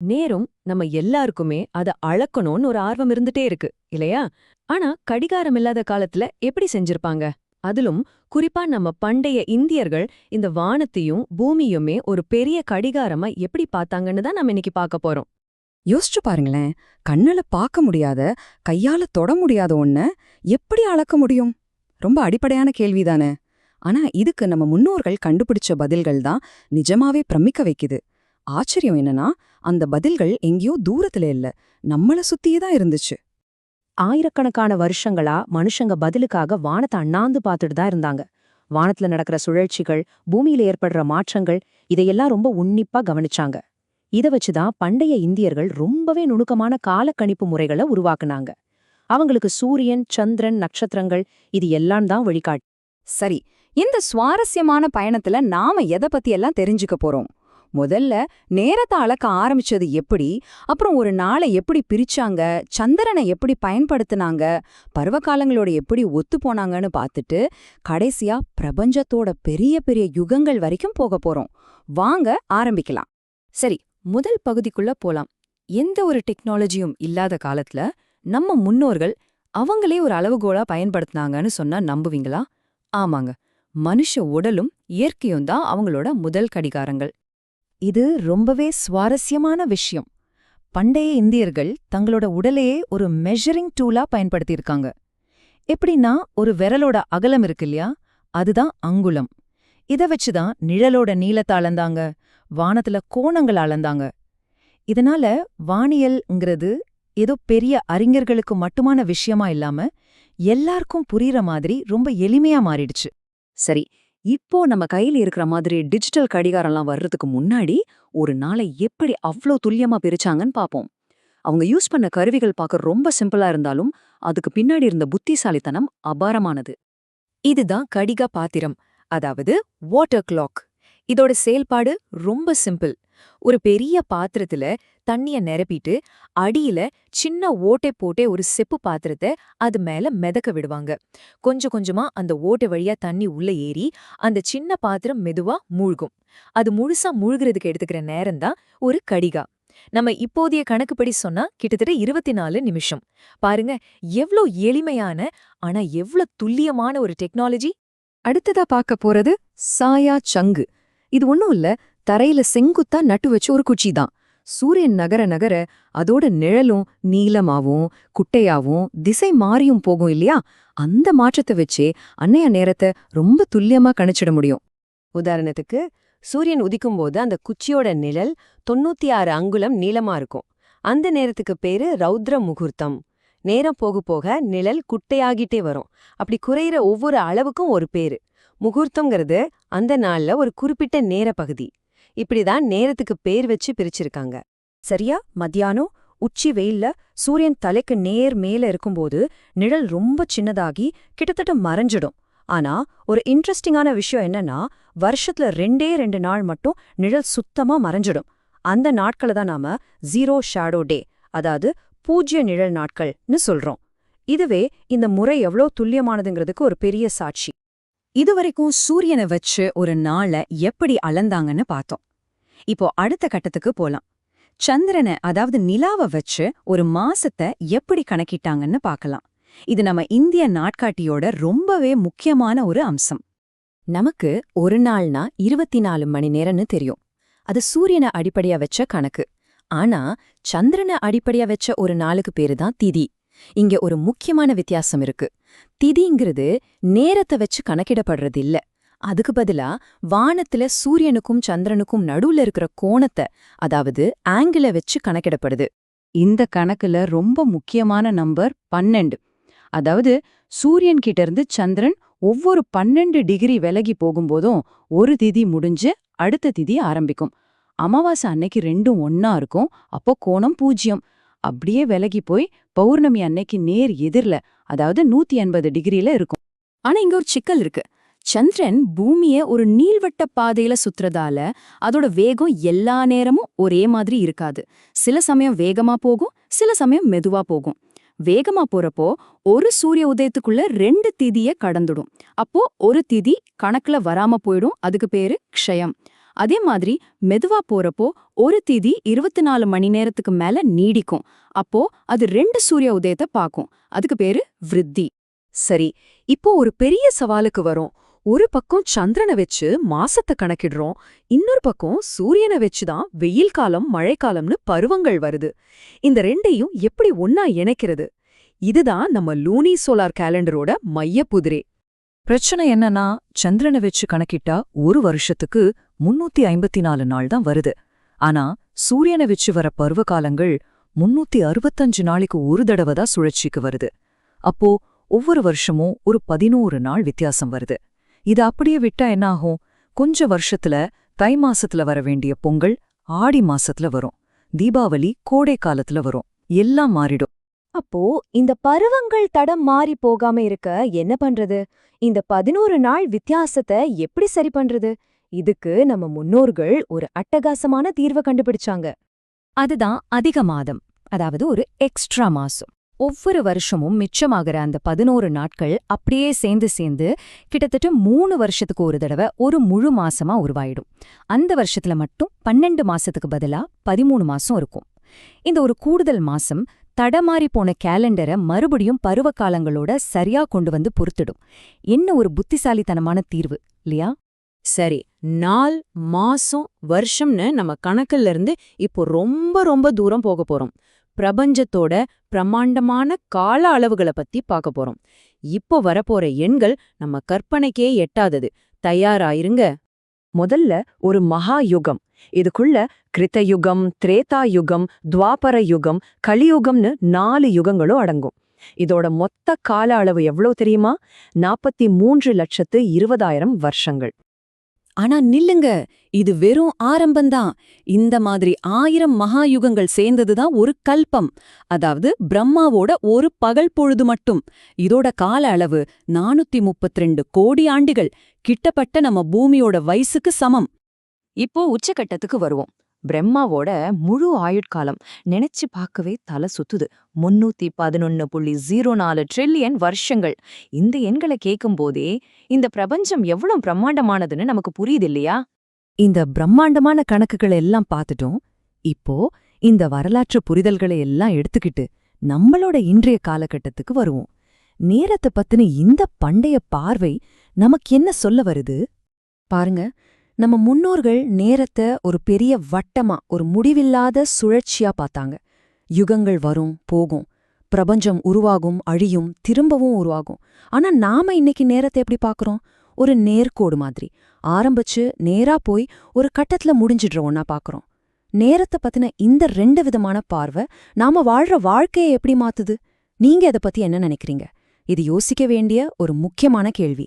நேரம் நம்ம எல்லாருக்குமே அத அளக்கணும்னு ஒரு ஆர்வம் இருந்துட்டே இருக்கு இல்லையா? ஆனா கடிகாரம் இல்லாத காலத்துல எப்படி செஞ்சிருப்பாங்க? அதிலும் குறிப்பா நம்ம பண்டைய இந்தியர்கள் இந்த வானத்தையும் பூமியுமே ஒரு பெரிய கடிகாரமா எப்படி பார்த்தாங்கன்னு தான் நம்ம இன்னைக்கு பார்க்க போறோம். யோசிச்சு பாருங்களேன் கண்ணுல பார்க்க முடியாத கையால தொட முடியாத ஒண்ண எப்படி அளக்க முடியும்? ரொம்ப அடிப்படையான கேள்விதானே ஆனா இதுக்கு நம்ம முன்னோர்கள் கண்டுபிடிச்ச பதில்கள் தான் நிஜமாவே பிரமிக்க வைக்குது. ஆச்சரியம் என்னன்னா அந்த பதில்கள் எங்கேயோ தூரத்துல இல்ல. நம்மள சுத்தியே தான் இருந்துச்சு. ஆயிரக்கணக்கான வருஷங்களா மனுஷங்க பதிலுக்காக வானத்தை அண்ணாந்து பார்த்துட்டு தான் இருந்தாங்க. வானத்துல நடக்கிற சுழற்சிகள் பூமியில ஏற்படுற மாற்றங்கள் இதையெல்லாம் ரொம்ப உன்னிப்பா கவனிச்சாங்க. இத வச்சுதான் பண்டைய இந்தியர்கள் ரொம்பவே நுணுக்கமான காலக்கணிப்பு முறைகளை உருவாக்குனாங்க. அவங்களுக்கு சூரியன் சந்திரன் நட்சத்திரங்கள் இது எல்லாம் தான் வழிகாட்டு சரி இந்த சுவாரஸ்யமான பயணத்துல நாம எதை பத்தி எல்லாம் தெரிஞ்சுக்க போறோம்? முதல்ல நேரத்தை அளக்க ஆரம்பிச்சது எப்படி? அப்புறம் ஒரு நாளை எப்படி பிரிச்சாங்க? சந்திரனை எப்படி பயன்படுத்துனாங்க? பருவகாலங்களோட எப்படி ஒத்து போனாங்கன்னு பார்த்துட்டு கடைசியா பிரபஞ்சத்தோட பெரிய பெரிய யுகங்கள் வரைக்கும் போக போறோம். வாங்க ஆரம்பிக்கலாம். சரி முதல் பகுதிக்குள்ள போலாம். எந்த ஒரு டெக்னாலஜியும் இல்லாத காலத்துல நம்ம முன்னோர்கள் அவங்களே ஒரு அளவுகோலா பயன்படுத்தினாங்கன்னு சொன்னா நம்புவீங்களா? ஆமாங்க. மனுஷ உடலும் இயற்கையும் தான் அவங்களோட முதல் கடிகாரங்கள். இது ரொம்பவே சுவாரஸ்யமான விஷயம். பண்டைய இந்தியர்கள் தங்களோட உடலையே ஒரு மெஷரிங் டூலா பயன்படுத்தியிருக்காங்க. எப்படின்னா ஒரு விரலோட அகலம் இருக்கு இல்லையா? அதுதான் அங்குலம். இத வச்சுதான் நிழலோட நீளத்தை அளந்தாங்க. வானத்துல கோணங்கள் அளந்தாங்க. இதனால வானியல்ங்கிறது ஏதோ பெரிய அறிஞர்களுக்கு மட்டுமான விஷயமா இல்லாம எல்லாருக்கும் புரியற மாதிரி ரொம்ப எளிமையா மாறிடுச்சு. சரி இப்போ நம்ம கையில இருக்கிற மாதிரி டிஜிட்டல் கடிகாரம்லாம் வர்றதுக்கு முன்னாடி ஒரு நாளை எப்படி அவ்ளோ துல்லியமா பிரிச்சாங்கன்னு பாப்போம். அவங்க யூஸ் பண்ண கருவிகள் பார்க்க ரொம்ப சிம்பிளா இருந்தாலும் அதுக்கு பின்னாடி இருந்த புத்திசாலித்தனம் அபாரமானது. இதுதான் கடிக பாத்திரம் அதாவது வாட்டர் கிளாக் இதோட செயல்பாடு ரொம்ப சிம்பிள் ஒரு பெரிய பாத்திரத்துல தண்ணிய நிரப்பிட்டு அடியில சின்ன ஓட்டை போட்டே ஒரு செப்பு பாத்திரத்தை அது மேல மிதக்க விடுவாங்க. கொஞ்சம் கொஞ்சமா அந்த ஓட்டை வழியா தண்ணி உள்ள ஏறி அந்த சின்ன பாத்திரம் மெதுவா மூழ்கும். அது முழுசா மூழ்கிறதுக்கு எடுத்துக்கிற நேரம்தான் ஒரு கடிகா. நம்ம இப்போதைய கணக்குப்படி சொன்னா கிட்டத்தட்ட இருபத்தி நாலு நிமிஷம். பாருங்க எவ்ளோ எளிமையான ஆனா எவ்ளோ துல்லியமான ஒரு டெக்னாலஜி. அடுத்ததா பார்க்க போறது சாயா சங்கு. இது ஒன்றும் இல்ல தரையில செங்குத்தா நட்டு வச்ச ஒரு குச்சி தான் சூரியன் நகர நகர அதோட நிழலும் நீளமாவும் குட்டையாவும் திசை மாறியும் போகும் இல்லையா? அந்த மாற்றத்தை வச்சே அன்னைய நேரத்தை ரொம்ப துல்லியமா கணிச்சிட முடியும். உதாரணத்துக்கு சூரியன் உதிக்கும்போது அந்த குச்சியோட நிழல் தொண்ணூத்தி ஆறு அங்குலம் நீளமா இருக்கும். அந்த நேரத்துக்கு பேரு ரௌத்ர முகூர்த்தம். நேரம் போக போக நிழல் குட்டையாகிட்டே வரும். அப்படி குறையிற ஒவ்வொரு அளவுக்கும் ஒரு பேரு. முகூர்த்தம்ங்கிறது அந்த நாள்ல ஒரு குறிப்பிட்ட நேர பகுதி. இப்படிதான் நேரத்துக்கு பேர் வச்சு பிரிச்சிருக்காங்க. சரியா? மத்தியானம் உச்சி வெயில்ல சூரியன் தலைக்கு நேர் மேல இருக்கும்போது நிழல் ரொம்ப சின்னதாகி கிட்டத்தட்ட மறைஞ்சிடும். ஆனா ஒரு இன்ட்ரெஸ்டிங்கான விஷயம் என்னன்னா வருஷத்துல ரெண்டே ரெண்டு நாள் மட்டும் நிழல் சுத்தமா மறைஞ்சிடும். அந்த நாட்களை தான் நாம ஜீரோ ஷேடோ டே அதாவது பூஜ்ய நிழல் நாட்கள்னு சொல்றோம். இதுவே இந்த முறை எவ்வளோ துல்லியமானதுங்கிறதுக்கு ஒரு பெரிய சாட்சி. இதுவரைக்கும் சூரியனை வச்சு ஒரு நாளை எப்படி அளந்தாங்கன்னு பார்த்தோம். இப்போ அடுத்த கட்டத்துக்கு போலாம். சந்திரனை அதாவது நிலாவை வச்சு ஒரு மாசத்தை எப்படி கணக்கிட்டாங்கன்னு பார்க்கலாம். இது நம்ம இந்திய நாட்காட்டியோட ரொம்பவே முக்கியமான ஒரு அம்சம். நமக்கு ஒரு நாள்னா இருபத்தி நாலு மணி நேரம்னு தெரியும். அது சூரியனை அடிப்படையா வச்ச கணக்கு. ஆனா சந்திரனை அடிப்படையா வச்ச ஒரு நாளுக்கு பேரு தான் திதி. இங்க ஒரு முக்கியமான வித்தியாசம் இருக்கு. திதிங்கிறது நேரத்தை வச்சு கணக்கிடப்படுறது இல்ல அதுக்கு பதிலா வானத்துல சூரியனுக்கும் சந்திரனுக்கும் நடுவுல இருக்கிற கோணத்தை அதாவது ஆங்கிள வச்சு கணக்கிடப்படுது. இந்த கணக்குல ரொம்ப முக்கியமான நம்பர் பன்னெண்டு. அதாவது சூரியன் கிட்ட இருந்து சந்திரன் ஒவ்வொரு பன்னெண்டு டிகிரி விலகி போகும்போதும் ஒரு திதி முடிஞ்சு அடுத்த திதி ஆரம்பிக்கும். அமாவாசை அன்னைக்கு ரெண்டும் ஒன்னா இருக்கும் அப்போ கோணம் பூஜ்யம் அப்படியே விலகி போய் பௌர்ணமி அன்னைக்கு நேர் எதிர்ல அதாவது நூத்தி எண்பது டிகிரில இருக்கும். ஆனா இங்க ஒரு சிக்கல் இருக்கு. சந்திரன் பூமிய ஒரு நீள்வட்ட பாதையில சுத்துறதால அதோட வேகம் எல்லா நேரமும் ஒரே மாதிரி இருக்காது. சில சமயம் வேகமா போகும் சில சமயம் மெதுவா போகும். வேகமா போறப்போ ஒரு சூரிய உதயத்துக்குள்ள ரெண்டு திதிய கடந்துடும். அப்போ ஒரு திதி கணக்குல வராம போயிடும் அதுக்கு பேரு க்ஷயம். அதே மாதிரி மெதுவா போறப்போ ஒரு திதி இருபத்தி நாலு மணி நேரத்துக்கு மேல நீடிக்கும். அப்போ அது ரெண்டு சூரிய உதயத்தை பார்க்கும் அதுக்கு பேரு விருத்தி. சரி இப்போ ஒரு பெரிய சவாலுக்கு வரும். ஒரு பக்கம் சந்திரனை வச்சு மாசத்தை கணக்கிடுறோம் இன்னொரு பக்கம் சூரியனை வச்சுதான் வெயில் காலம் மழைக்காலம்னு பருவங்கள் வருது. இந்த ரெண்டையும் எப்படி ஒன்னா இணைக்கிறது? இதுதான் நம்ம லூனி சோலார் கேலண்டரோட மையப்புதிரே. பிரச்சனை என்னன்னா சந்திரனை வச்சு கணக்கிட்டா ஒரு வருஷத்துக்கு முன்னூத்தி ஐம்பத்தி நாலு நாள் தான் வருது. ஆனா சூரியனை வச்சு வர பருவகாலங்கள் முன்னூத்தி அறுபத்தஞ்சு நாளைக்கு ஒரு தடவை தான் சுழற்சிக்கு வருது. அப்போ ஒவ்வொரு வருஷமும் ஒரு பதினோரு நாள் வித்தியாசம் வருது. இது அப்படியே விட்டா என்ன ஆகும்? கொஞ்ச வருஷத்துல தை மாசத்துல வர வேண்டிய பொங்கல் ஆடி மாசத்துல வரும். தீபாவளி கோடை காலத்துல வரும். எல்லாம் மாறிடும். அப்போ இந்த பருவங்கள் தடம் மாறி போகாம இருக்க என்ன பண்றது? இந்த பதினோரு நாள் வித்தியாசத்தை எப்படி சரி பண்றது? இதுக்கு நம்ம முன்னோர்கள் ஒரு அட்டகாசமான தீர்வை கண்டுபிடிச்சாங்க. அதுதான் அதிக மாதம். அதாவது ஒரு எக்ஸ்ட்ரா மாசம். ஒவ்வொரு வருஷமும் மிச்சமாகிற அந்த பதினோரு நாட்கள் அப்படியே சேர்ந்து சேர்ந்து கிட்டத்தட்ட மூணு வருஷத்துக்கு ஒரு தடவை ஒரு முழு மாசமா உருவாயிடும். அந்த வருஷத்துல மட்டும் பன்னெண்டு மாசத்துக்கு பதிலா பதிமூணு மாசம் இருக்கும். இந்த ஒரு கூடுதல் மாசம் தடமாறி போன கேலண்டரை மறுபடியும் பருவ காலங்களோட சரியா கொண்டு வந்து பொறுத்துடும் என்ன ஒரு புத்திசாலித்தனமான தீர்வு இல்லையா? சரி நாள் மாசம் வருஷம்னு நம்ம கணக்குல இருந்து இப்போ ரொம்ப ரொம்ப தூரம் போக போறோம். பிரபஞ்சத்தோட பிரம்மாண்டமான கால அளவுகளை பத்தி பார்க்க போறோம். இப்போ வரப்போற எண்கள் நம்ம கற்பனைக்கே எட்டாதது. தயாராயிருங்க. முதல்ல ஒரு மகா யுகம் இதுக்குள்ள கிருத்தயுகம் திரேதா யுகம் துவாபர யுகம் கலியுகம்னு நாலு யுகங்களும் அடங்கும். இதோட மொத்த கால அளவு எவ்வளவு தெரியுமா? நாற்பத்தி மூன்று லட்சத்து இருபதாயிரம் வருஷங்கள். ஆனா நில்லுங்க இது வெறும் ஆரம்பம்தான். இந்த மாதிரி ஆயிரம் மகாயுகங்கள் சேர்ந்ததுதான் ஒரு கல்பம். அதாவது பிரம்மாவோட ஒரு பகல் பொழுது மட்டும். இதோட கால அளவு நானூத்தி முப்பத்திரெண்டு கோடி ஆண்டுகள். கிட்டப்பட்ட நம்ம பூமியோட வயசுக்கு சமம். இப்போ உச்சக்கட்டத்துக்கு வருவோம். பிரம்மாவோட முழு ஆயுட்காலம் நினைச்சு பார்க்கவே தலை சுத்துது. முன்னூத்தி பதினொன்னு புள்ளி ஜீரோ நாலு ட்ரில்லியன் வருஷங்கள். இந்த எண்களை கேட்கும்போதே இந்த பிரபஞ்சம் எவ்வளவு பிரம்மாண்டமானதுன்னு நமக்கு புரியுது இல்லையா? இந்த பிரம்மாண்டமான கணக்குகளை எல்லாம் பார்த்துட்டோம். இப்போ இந்த வரலாற்று புரிதல்களை எல்லாம் எடுத்துக்கிட்டு நம்மளோட இன்றைய காலகட்டத்துக்கு வருவோம். நேரத்தை பத்தின இந்த பண்டைய பார்வை நமக்கு என்ன சொல்ல வருது? பாருங்க நம்ம முன்னோர்கள் நேரத்தை ஒரு பெரிய வட்டமா ஒரு முடிவில்லாத சுழற்சியா பார்த்தாங்க. யுகங்கள் வரும் போகும். பிரபஞ்சம் உருவாகும் அழியும் திரும்பவும் உருவாகும். ஆனா நாம இன்னைக்கு நேரத்தை எப்படி பார்க்கறோம்? ஒரு நேர்கோடு மாதிரி. ஆரம்பிச்சு நேரா போய் ஒரு கட்டத்துல முடிஞ்சிடுற ஒன்னா பார்க்கறோம். நேரத்தை பத்தின இந்த ரெண்டு விதமான பார்வை நாம வாழ்ற வாழ்க்கையை எப்படி மாத்துது? நீங்க இத பத்தி என்ன நினைக்கிறீங்க? இது யோசிக்க வேண்டிய ஒரு முக்கியமான கேள்வி.